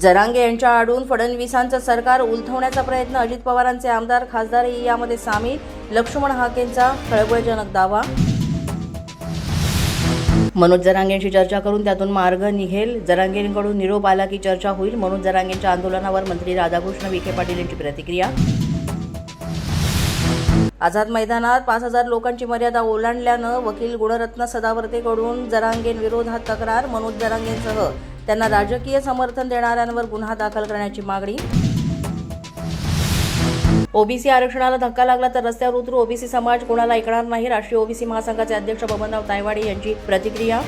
जरांगे यांच्या आडून फडणवीसांचं सरकार उलथवण्याचा प्रयत्न अजित पवारांचे आमदार खासदारही यामध्ये सामील. लक्ष्मण हाकेंचा खळबळजनक दावा. मनोज जरांगेंशी चर्चा करून त्यातून मार्ग निघेल. जरांगेंकडून निरोप आला की चर्चा होईल. मनोज जरांगेंच्या आंदोलनावर मंत्री राधाकृष्ण विखे पाटील यांची प्रतिक्रिया. आझाद मैदानात पाच हजार लोकांची मर्यादा ओलांडल्यानं वकील गुणरत्न सदावर्तेकडून जरांगेंविरोधात तक्रार मनोज जरांगेंसह त्यांना राजकीय समर्थन देणाऱ्यांवर गुन्हा दाखल करण्याची मागणी. ओबीसी आरक्षणाला धक्का लागला तर रस्त्यावर उतरू ओबीसी समाज कोणाला ऐकणार नाही? राष्ट्रीय ओबीसी महासंघाचे अध्यक्ष बबनराव तायवाडे यांची प्रतिक्रिया.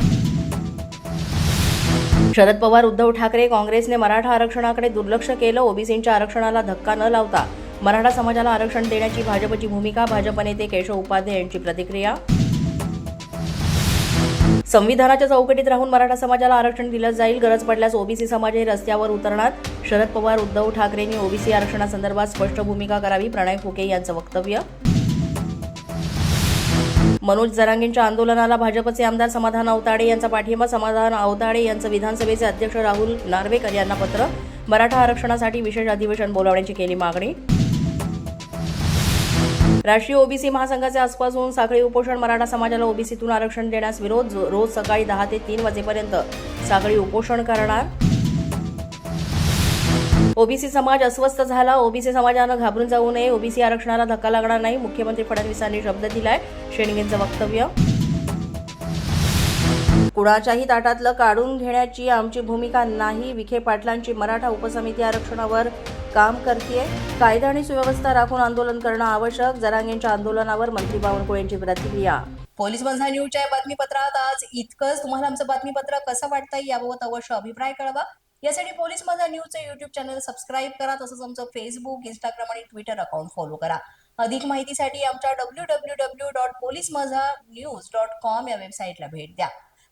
शरद पवार उद्धव ठाकरे काँग्रेसने मराठा आरक्षणाकडे दुर्लक्ष केलं. ओबीसींच्या आरक्षणाला धक्का न लावता मराठा समाजाला आरक्षण देण्याची भाजपची भूमिका भाजप नेते केशव उपाध्ये यांची प्रतिक्रिया. संविधानाच्या चौकटीत राहून मराठा समाजाला आरक्षण दिलं जाईल. गरज पडल्यास ओबीसी समाजही रस्त्यावर उतरणार. शरद पवार उद्धव ठाकरेंनी ओबीसी आरक्षणासंदर्भात स्पष्ट भूमिका करावी. प्रणय फुके यांचं वक्तव्य. मनोज जरांगेंच्या आंदोलनाला भाजपचे आमदार समाधान अवताडे यांचा पाठिंबा समाधान अवताडे यांचं विधानसभेचे अध्यक्ष राहुल नार्वेकर यांना पत्र. मराठा आरक्षणासाठी विशेष अधिवेशन बोलावण्याची केली मागणी. राष्ट्रीय ओबीसी महासंघाचे आजपासून साखळी उपोषण मराठा समाजाला ओबीसीतून आरक्षण देण्यास विरोध. रोज सकाळी दहा ते तीन वाजेपर्यंत साखळी उपोषण करणार. ओबीसी समाज अस्वस्थ झाला. ओबीसी समाजानं घाबरून जाऊ नये. ओबीसी आरक्षणाला धक्का लागणार नाही. मुख्यमंत्री फडणवीसांनी शब्द दिलाय. शेणगेंचं वक्तव्य. कुणाच्याही ताटातलं काढून घेण्याची आमची भूमिका नाही. विखे पाटलांची मराठा उपसमिती आरक्षणावर काम करते कायदा आणि सुव्यवस्था राखून आंदोलन करणं आवश्यक. जरांगेंच्या आंदोलनावर मंत्री बावनकुळे यांची प्रतिक्रिया. पोलीस बंधा न्यूजच्या बातमीपत्रात आज इतकंच. तुम्हाला आमचं बातमीपत्र कसं वाटतंय याबाबत अवश्य अभिप्राय कळवा. यासाठी पोलीस माझा न्यूजचं युट्यूब चॅनल सबस्क्राईब करा. तसंच आमचं फेसबुक इंस्टाग्राम आणि ट्विटर अकाउंट फॉलो करा. अधिक माहितीसाठी आमच्या W W W dot police Majha news dot com या वेबसाईटला भेट द्या.